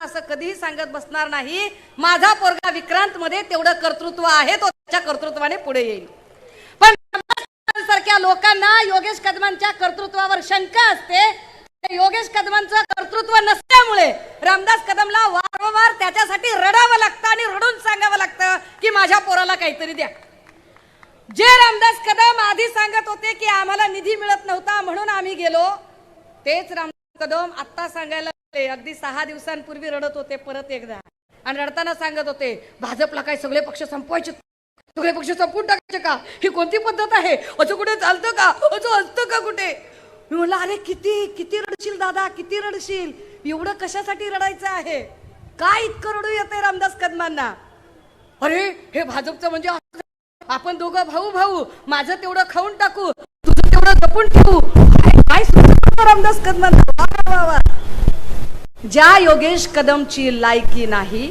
असं कधीही सांगत बसणार नाही. माझा पोरगा विक्रांत मध्ये तेवढं कर्तृत्व आहे तो त्याच्या कर्तृत्वाने पुढे येईल. पण सारख्या लोकांना योगेश कदमांच्या कर्तृत्वावर शंका असते. योगेश कदमांचं कर्तृत्व नसल्यामुळे रामदास कदमला वारंवार त्याच्यासाठी रडावं लागतं आणि रडून सांगावं लागतं की माझ्या पोराला काहीतरी द्या. जे रामदास कदम आधी सांगत होते की आम्हाला निधी मिळत नव्हता म्हणून आम्ही गेलो तेच रामदास कदम आत्ता सांगायला ते अगदी सहा दिवसांपूर्वी रडत होते परत एकदा. आणि रडताना सांगत होते भाजपला काय सगळे पक्ष संपवायचे? सगळे पक्ष संपून टाकायचे का? ही कोणती पद्धत आहे? असं कुठे चालतं का? असं असतं का कुठे? मी म्हणलं अरे किती किती रडशील दादा? किती रडशील? एवढं कशासाठी रडायचं आहे? काय इतकं रडू येते रामदास कदमांना? अरे हे भाजपचं म्हणजे आपण दोघं भाऊ भाऊ. माझं तेवढं खाऊन टाकू. तुझं तेवढं जपून ठेवू. काय काय रामदास कदमांना? वा, वा, वा. ज्या योगेश कदमची लायकी नाही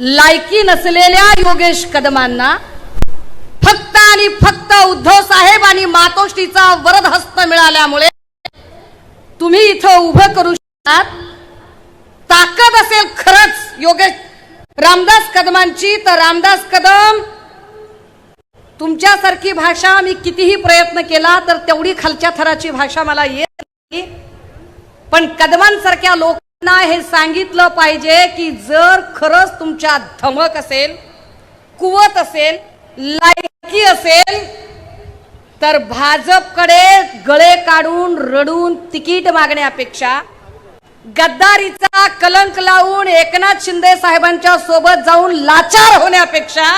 लायकी नसलेल्या योगेश कदमांना फक्त आणि फक्त उद्धव साहेब आणि मातोश्रीचा वरद हस्त मिळाल्यामुळे तुम्ही इथं उभं करू शकतात ताकद असेल खरंच योगेश रामदास कदमांची तर रामदास कदम तुमच्यासारखी भाषा मी कितीही प्रयत्न केला तर तेवढी खालच्या थराची भाषा मला येत पण कदमांसारख्या लोकांना हे सांगितलं पाहिजे की जर खरंच तुमच्या धमक असेल कुवत असेल लायकी असेल तर भाजपकडे गळे काढून रडून तिकीट मागण्यापेक्षा गद्दारीचा कलंक लावून एकनाथ शिंदे साहेबांच्या सोबत जाऊन लाचार होण्यापेक्षा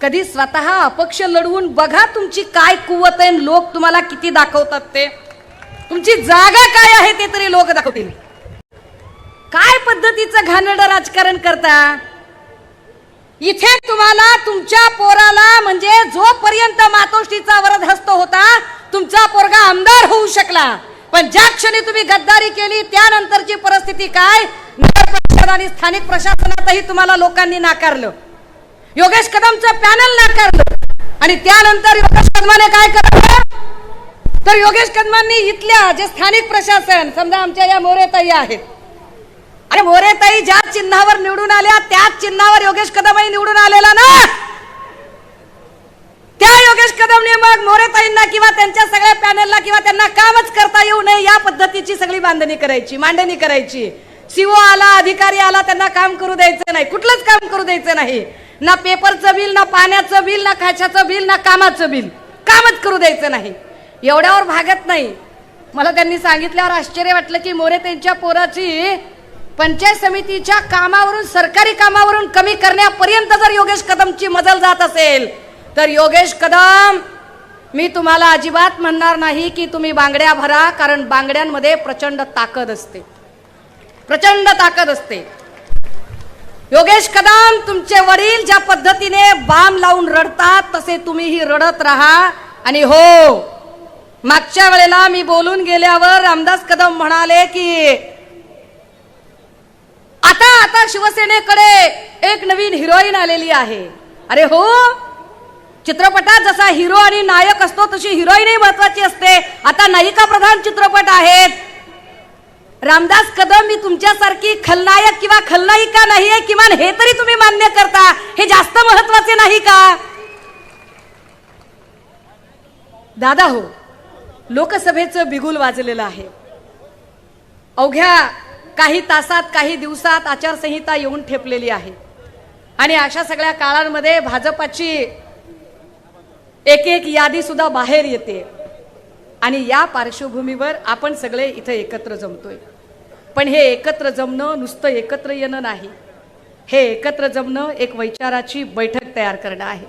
कधी स्वतः अपक्ष लढवून बघा तुमची काय कुवत आहे लोक तुम्हाला किती दाखवतात ते. तुमची जागा काय आहे ते तरी लोक दाखवतील. काय पद्धतीचं घाणड राजकारण करता? इथे तुम्हाला तुमच्या पोराला म्हणजे जोपर्यंत मातोश्रीचा वरद हस्त होता तुमचा पोरगा आमदार होऊ शकला. पण ज्या क्षणी तुम्ही गद्दारी केली त्यानंतरची परिस्थिती काय? नगर परिषद आणि स्थानिक प्रशासनातही तुम्हाला लोकांनी नाकारलं. योगेश कदमचं पॅनल नाकारलं. आणि त्यानंतर योगेश कदमाने काय करावं तर योगेश कदमांनी इथल्या जे स्थानिक प्रशासन समजा आमच्या या मोरेताई आहेत अरे मोरेताई ज्या चिन्हावर निवडून आल्या त्याच चिन्हावर योगेश कदमही निवडून आलेला ना! त्या योगेश कदमने मग मोरेताईंना किंवा त्यांच्या सगळ्या पॅनलला किंवा त्यांना कामच करता येऊ नये या पद्धतीची सगळी बांधणी करायची मांडणी करायची. सीओ आला अधिकारी आला त्यांना काम करू द्यायचं नाही. कुठलंच काम करू द्यायचं नाही. ना पेपरचं बिल ना पाण्याचं बिल ना खाशाचं बिल ना कामाचं बिल. कामच करू द्यायचं नाही. एवढ्यावर भागत नाही. मला त्यांनी सांगितल्यावर आश्चर्य वाटलं की मोरे त्यांच्या पोराची पंचायत समितीच्या कामावरून सरकारी कामावरून कमी करण्यापर्यंत जर योगेश कदमची मजल जात असेल तर योगेश कदम मी तुम्हाला अजिबात म्हणणार नाही की तुम्ही बांगड्या भरा कारण बांगड्यांमध्ये प्रचंड ताकद असते. प्रचंड ताकद असते. योगेश कदम तुमचे वडील ज्या पद्धतीने बाम लावून रडतात तसे तुम्हीही रडत राहा. आणि हो मागच्या वेळेला मी बोलून गेल्यावर रामदास कदम म्हणाले की आता आता शिवसेनेकडे एक नवीन हिरोईन आलेली आहे. अरे हो चित्रपटात जसा हिरो आणि नायक असतो तशी हिरोईनही महत्वाची असते. आता नायिका प्रधान चित्रपट आहेत. रामदास कदम मी तुमच्यासारखी खलनायक किंवा खलनायिका नाहीये किमान हे तरी तुम्ही मान्य करता. हे जास्त महत्त्वाचे नाही का? दादा हो लोकसभेचं बिगुल वाजलेलं आहे. अवघ्या काही तासात काही दिवसात आचारसंहिता येऊन ठेपलेली आहे. आणि अशा सगळ्या काळांमध्ये भाजपाची एक एक यादी सुद्धा बाहेर येते. आणि या पार्श्वभूमीवर आपण सगळे इथं एकत्र जमतोय. पण हे एकत्र जमणं नुसतं एकत्र येणं नाही. हे एकत्र जमणं एक वैचाराची बैठक तयार करणं आहे.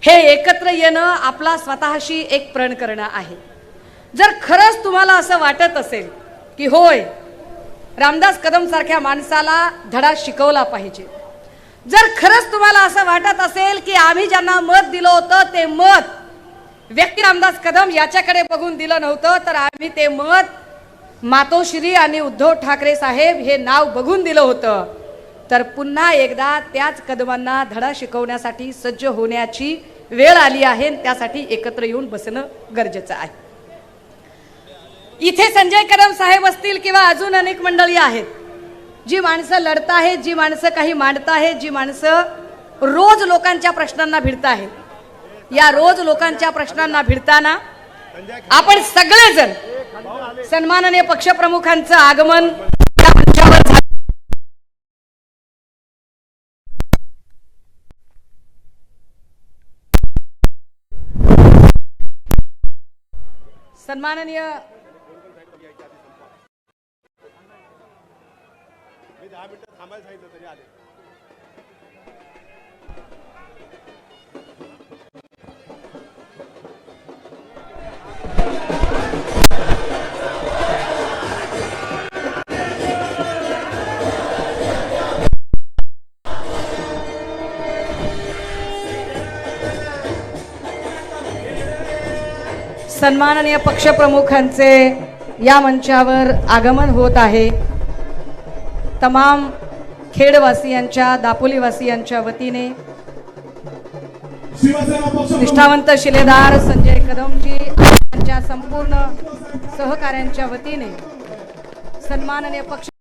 हे एकत्र येणं आपला स्वतःशी एक प्रण करणं आहे. जर खरंच तुम्हाला असं वाटत असेल की होय रामदास कदम सारख्या माणसाला धडा शिकवला पाहिजे. जर खरंच तुम्हाला असं वाटत असेल की आम्ही ज्यांना मत दिलं होतं ते मत व्यक्ती रामदास कदम याच्याकडे बघून दिलं नव्हतं तर आम्ही ते मत मातोश्री आणि उद्धव ठाकरे साहेब हे नाव बघून दिलं होतं. तर पुन्हा एकदा त्याच कदमांना धडा शिकवण्यासाठी सज्ज होण्याची वेळ आली आहे त्यासाठी एकत्र येऊन बसणं गरजेचं आहे. इथे संजय कदम साहेब असतील किंवा अजून अनेक मंडळी आहेत. जी माणसं लढत आहेत जी माणसं काही मांडत आहेत जी माणसं रोज लोकांच्या प्रश्नांना भिडत आहेत. या रोज लोकांच्या प्रश्नांना भिडताना आपण सगळेजण सन्माननीय पक्षप्रमुखांचं आगमन सन्माननीय दहा मिनटं थांबायला सांगितलं तरी आले. सन्माननीय पक्षप्रमुखांचे या मंचावर आगमन होत आहे. तमाम खेडवासियांच्या दापोलीवासियांच्या वतीने निष्ठावंत शिलेदार संजय कदमजी यांच्या संपूर्ण सहकाऱ्यांच्या वतीने सन्माननीय पक्ष